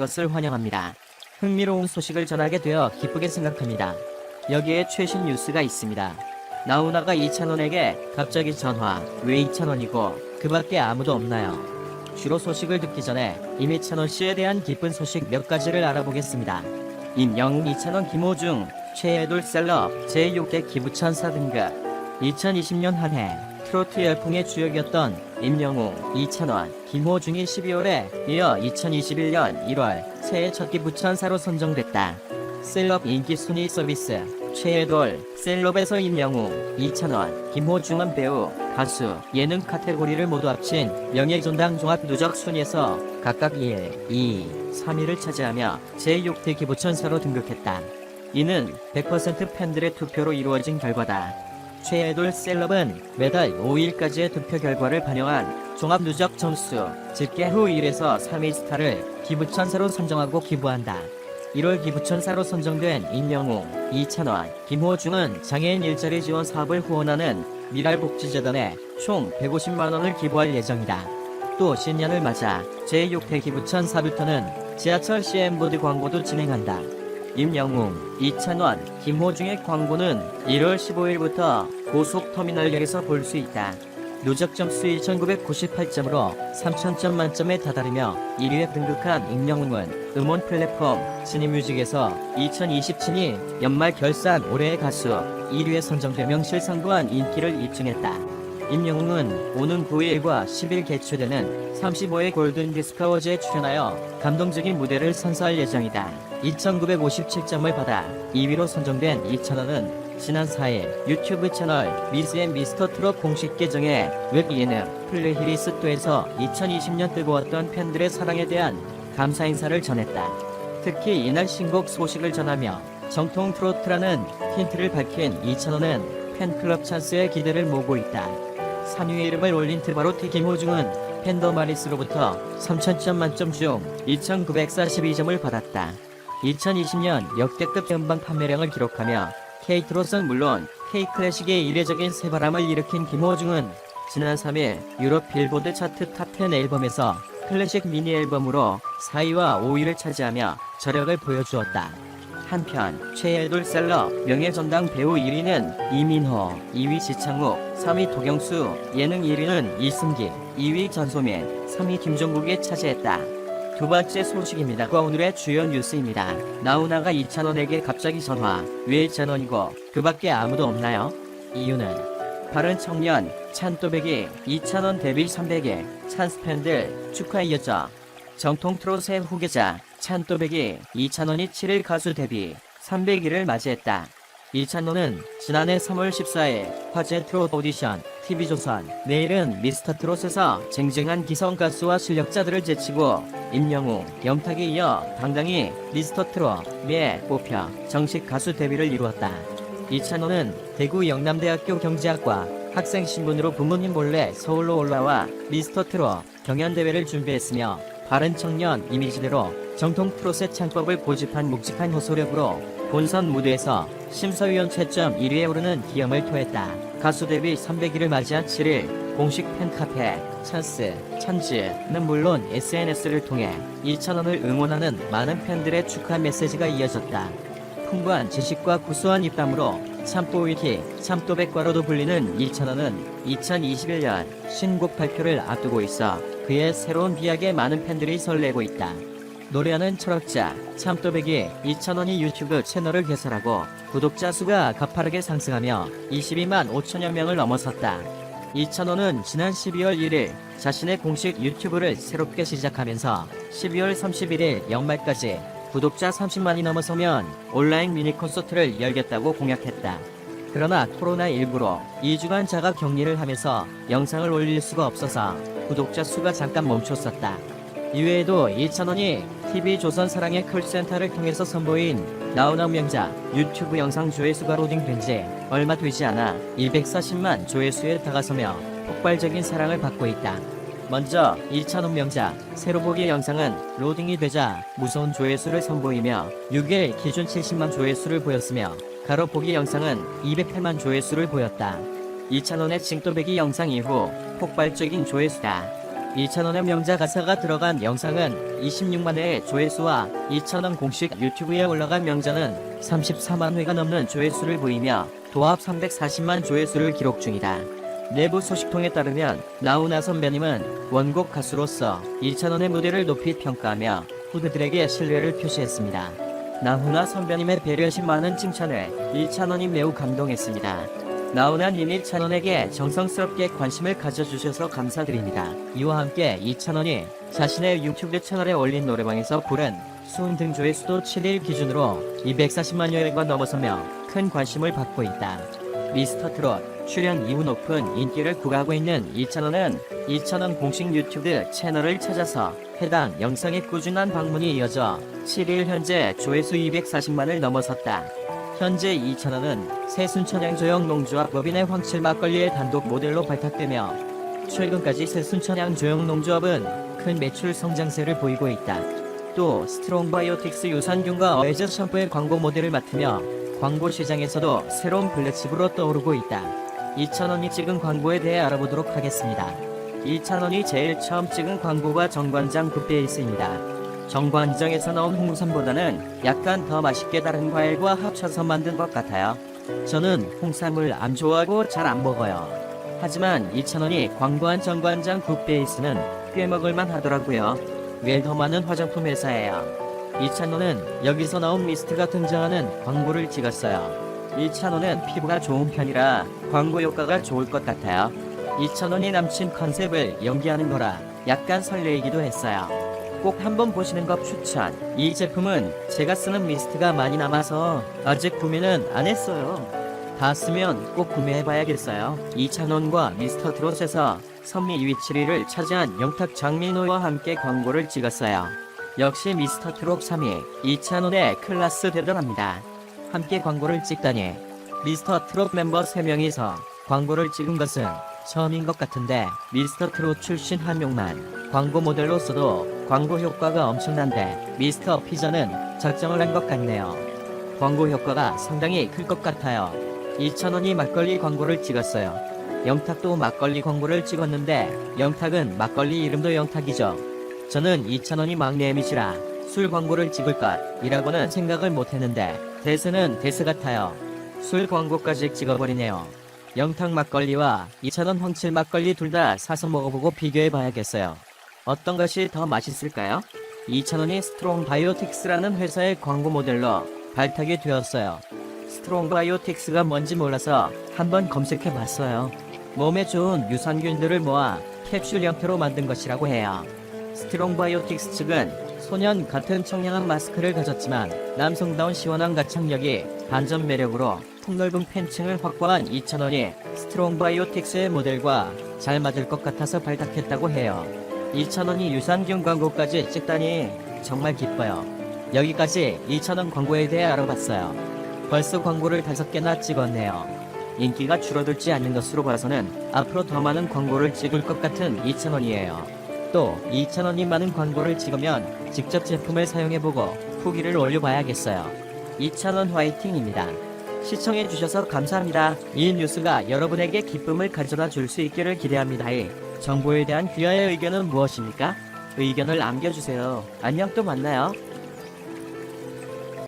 것을 환영합니다. 흥미로운 소식을 전하게 되어 기쁘게 생각합니다. 여기에 최신 뉴스가 있습니다. 나훈아가 이찬원에게 갑자기 전화, 왜 이찬원이고 그 밖에 아무도 없나요? 주로 소식을 듣기 전에 임이찬원 씨에 대한 기쁜 소식 몇 가지를 알아보겠습니다. 임영웅, 이찬원, 김호중, 최애돌 셀럽, 제6대 기부천사 등급 2020년 한 해 트로트 열풍의 주역이었던 임영웅, 이찬원, 김호중이 12월에 이어 2021년 1월 새해 첫 기부천사로 선정됐다. 셀럽 인기 순위 서비스 최애돌, 셀럽에서 임영웅, 이찬원, 김호중은 배우, 가수, 예능 카테고리를 모두 합친 명예전당 종합 누적 순위에서 각각 1, 2, 3위를 차지하며 제6대 기부천사로 등극했다. 이는 100% 팬들의 투표로 이루어진 결과다. 최애돌 셀럽은 매달 5일까지의 투표 결과를 반영한 종합 누적 점수 집계 후 1에서 3위 스타를 기부천사로 선정하고 기부한다. 1월 기부천사로 선정된 임영웅, 이찬원, 김호중은 장애인 일자리 지원 사업을 후원하는 미랄복지재단에 총 150만 원을 기부할 예정이다. 또 신년을 맞아 제6회 기부천 사부터는 지하철 CM보드 광고도 진행한다. 임영웅, 이찬원, 김호중의 광고는 1월 15일부터 고속터미널역에서 볼 수 있다. 누적 점수 2998점으로 3000점 만점에 다다르며 1위에 등극한 임영웅은 음원 플랫폼 시니뮤직에서 2027년 연말 결산 올해의 가수 1위에 선정돼 명실상부한 인기를 입증했다. 임영웅은 오는 9일과 10일 개최되는 35회 골든 디스크 어워즈에 출연하여 감동적인 무대를 선사할 예정이다. 2957점을 받아 2위로 선정된 이찬원은 지난 4일 유튜브 채널 미스 앤 미스터 트롯 공식 계정에 웹 예능 플레이리스트에서 2020년 뜨거웠던 팬들의 사랑에 대한 감사 인사를 전했다. 특히 이날 신곡 소식을 전하며 정통 트로트라는 힌트를 밝힌 이찬원은 팬클럽 찬스에 기대를 모으고 있다. 3위의 이름을 올린 트바로 티 김호중은 팬더 마리스로부터 3000점 만점 중 2942점을 받았다. 2020년 역대급 연방 판매량을 기록하며 K-트롯은 물론 K-클래식의 이례적인 새바람을 일으킨 김호중은 지난 3일 유럽 빌보드 차트 탑10 앨범에서 클래식 미니 앨범으로 4위와 5위를 차지하며 저력을 보여주었다. 한편 최애돌 셀럽 명예전당 배우 1위는 이민호, 2위 지창욱, 3위 도경수, 예능 1위는 이승기, 2위 전소민, 3위 김종국이 차지했다. 두 번째 소식입니다. 오늘의 주요 뉴스입니다. 나훈아가 이찬원에게 갑자기 전화. 왜 이찬원이고 그 밖에 아무도 없나요? 이유는 바른 청년 찬또백이 이찬원 데뷔 300일 찬스 팬들 축하이었죠. 정통 트롯의 후계자 찬또백이 이찬원이 7일 가수 데뷔 300일을 맞이했다. 이찬원은 지난해 3월 14일 화제 트롯 오디션 TV조선 내일은 미스터 트롯에서 쟁쟁한 기성 가수와 실력자들을 제치고 임영웅, 영탁에 이어 당당히 미스터 트롯에 뽑혀 정식 가수 데뷔를 이루었다. 이찬원은 대구 영남대학교 경제학과 학생 신분으로 부모님 몰래 서울로 올라와 미스터 트롯 경연대회를 준비했으며 바른 청년 이미지대로 정통 트롯의 창법을 고집한 묵직한 호소력으로 본선 무대에서 심사위원 최점 1위에 오르는 기염을 토했다. 가수 데뷔 300일을 맞이한 7일 공식 팬카페 찬스, 찬즈는 물론 SNS를 통해 이찬원을 응원하는 많은 팬들의 축하 메시지가 이어졌다. 풍부한 지식과 구수한 입담으로 참뽀위키, 참또백과로도 불리는 이찬원은 2021년 신곡 발표를 앞두고 있어 그의 새로운 비약에 많은 팬들이 설레고 있다. 노래하는 철학자 참또백이 이찬원이 유튜브 채널을 개설하고 구독자 수가 가파르게 상승하며 22만 5천여 명을 넘어섰다. 이찬원은 지난 12월 1일 자신의 공식 유튜브를 새롭게 시작하면서 12월 31일 연말까지 구독자 30만이 넘어서면 온라인 미니 콘서트를 열겠다고 공약했다. 그러나 코로나19로 2주간 자가 격리를 하면서 영상을 올릴 수가 없어서 구독자 수가 잠깐 멈췄었다. 이외에도 이찬원이 TV조선 사랑의 콜센터를 통해서 선보인 나훈아 명작 유튜브 영상 조회수가 로딩된 지 얼마 되지 않아 240만 조회수에 다가서며 폭발적인 사랑을 받고 있다. 먼저 이찬원 명작 새로 보기 영상은 로딩이 되자 무서운 조회수를 선보이며 6일 기준 70만 조회수를 보였으며 가로 보기 영상은 208만 조회수를 보였다. 이찬원의 징또배기 영상 이후 폭발적인 조회수다. 2,000원의 명자 가사가 들어간 영상은 26만 회의 조회수와 2,000원 공식 유튜브에 올라간 명자는 34만 회가 넘는 조회수를 보이며 도합 340만 조회수를 기록 중이다. 내부 소식통에 따르면 나훈아 선배님은 원곡 가수로서 2,000원의 무대를 높이 평가하며 후배들에게 신뢰를 표시했습니다. 나훈아 선배님의 배려심 많은 칭찬에 2,000원이 매우 감동했습니다. 나훈아님이 찬원에게 정성스럽게 관심을 가져주셔서 감사드립니다. 이와 함께 이찬원이 자신의 유튜브 채널에 올린 노래방에서 부른 수음 등 조회수도 7일 기준으로 240만여 회가 넘어서며 큰 관심을 받고 있다. 미스터 트롯 출연 이후 높은 인기를 구가하고 있는 이찬원은 이찬원 공식 유튜브 채널을 찾아서 해당 영상의 꾸준한 방문이 이어져 7일 현재 조회수 240만을 넘어섰다. 현재 이찬원은 새순천향 조형 농조합 법인의 황칠 막걸리의 단독 모델로 발탁되며 최근까지 새순천향 조형 농조합은 큰 매출 성장세를 보이고 있다. 또 스트롱바이오틱스 유산균과 어에즈 샴푸의 광고 모델을 맡으며 광고 시장에서도 새로운 블랙칩으로 떠오르고 있다. 이찬원이 찍은 광고에 대해 알아보도록 하겠습니다. 이찬원이 제일 처음 찍은 광고가 정관장 굿베이스입니다. 정관장에서 나온 홍삼보다는 약간 더 맛있게 다른 과일과 합쳐서 만든 것 같아요. 저는 홍삼을 안 좋아하고 잘 안 먹어요. 하지만 이찬원이 광고한 정관장 굿베이스는 꽤 먹을만 하더라고요. 왜더 많은 화장품 회사예요. 이찬원은 여기서 나온 미스트가 등장하는 광고를 찍었어요. 이찬원은 피부가 좋은 편이라 광고 효과가 좋을 것 같아요. 이찬원이 남친 컨셉을 연기하는 거라 약간 설레이기도 했어요. 꼭 한번 보시는 것 추천. 이 제품은 제가 쓰는 미스트가 많이 남아서 아직 구매는 안 했어요. 다 쓰면 꼭 구매해봐야겠어요. 이찬원과 미스터 트롯에서 선미 2위 7위를 차지한 영탁 장민호와 함께 광고를 찍었어요. 역시 미스터 트롯 3위 이찬원의 클라스 대단합니다. 함께 광고를 찍다니 미스터 트롯 멤버 3명이서 광고를 찍은 것은 처음인 것 같은데 미스터 트롯 출신 한 명만 광고 모델로서도 광고 효과가 엄청난데 미스터 피자는 작정을 한 것 같네요. 광고 효과가 상당히 클 것 같아요. 2,000원이 막걸리 광고를 찍었어요. 영탁도 막걸리 광고를 찍었는데 영탁은 막걸리 이름도 영탁이죠. 저는 2,000원이 막내미시라 술 광고를 찍을 것이라고는 생각을 못했는데 대세는 대세 같아요. 술 광고까지 찍어버리네요. 영탁 막걸리와 2,000원 황칠 막걸리 둘 다 사서 먹어보고 비교해 봐야겠어요. 어떤 것이 더 맛있을까요? 2,000원이 스트롱 바이오틱스라는 회사의 광고 모델로 발탁이 되었어요. 스트롱 바이오틱스가 뭔지 몰라서 한번 검색해 봤어요. 몸에 좋은 유산균들을 모아 캡슐 형태로 만든 것이라고 해요. 스트롱 바이오틱스 측은 소년 같은 청량한 마스크를 가졌지만 남성다운 시원한 가창력이 반전 매력으로 폭넓은 팬층을 확보한 2,000원이 스트롱 바이오틱스의 모델과 잘 맞을 것 같아서 발탁했다고 해요. 2,000원이 유산균 광고까지 찍다니 정말 기뻐요. 여기까지 2,000원 광고에 대해 알아봤어요. 벌써 광고를 다섯 개나 찍었네요. 인기가 줄어들지 않는 것으로 봐서는 앞으로 더 많은 광고를 찍을 것 같은 2,000원이에요. 또 2,000원이 많은 광고를 찍으면 직접 제품을 사용해보고 후기를 올려봐야겠어요. 2,000원 화이팅입니다. 시청해주셔서 감사합니다. 이 뉴스가 여러분에게 기쁨을 가져다 줄 수 있기를 기대합니다. 이 정보에 대한 귀하의 의견은 무엇입니까? 의견을 남겨주세요. 안녕 또 만나요.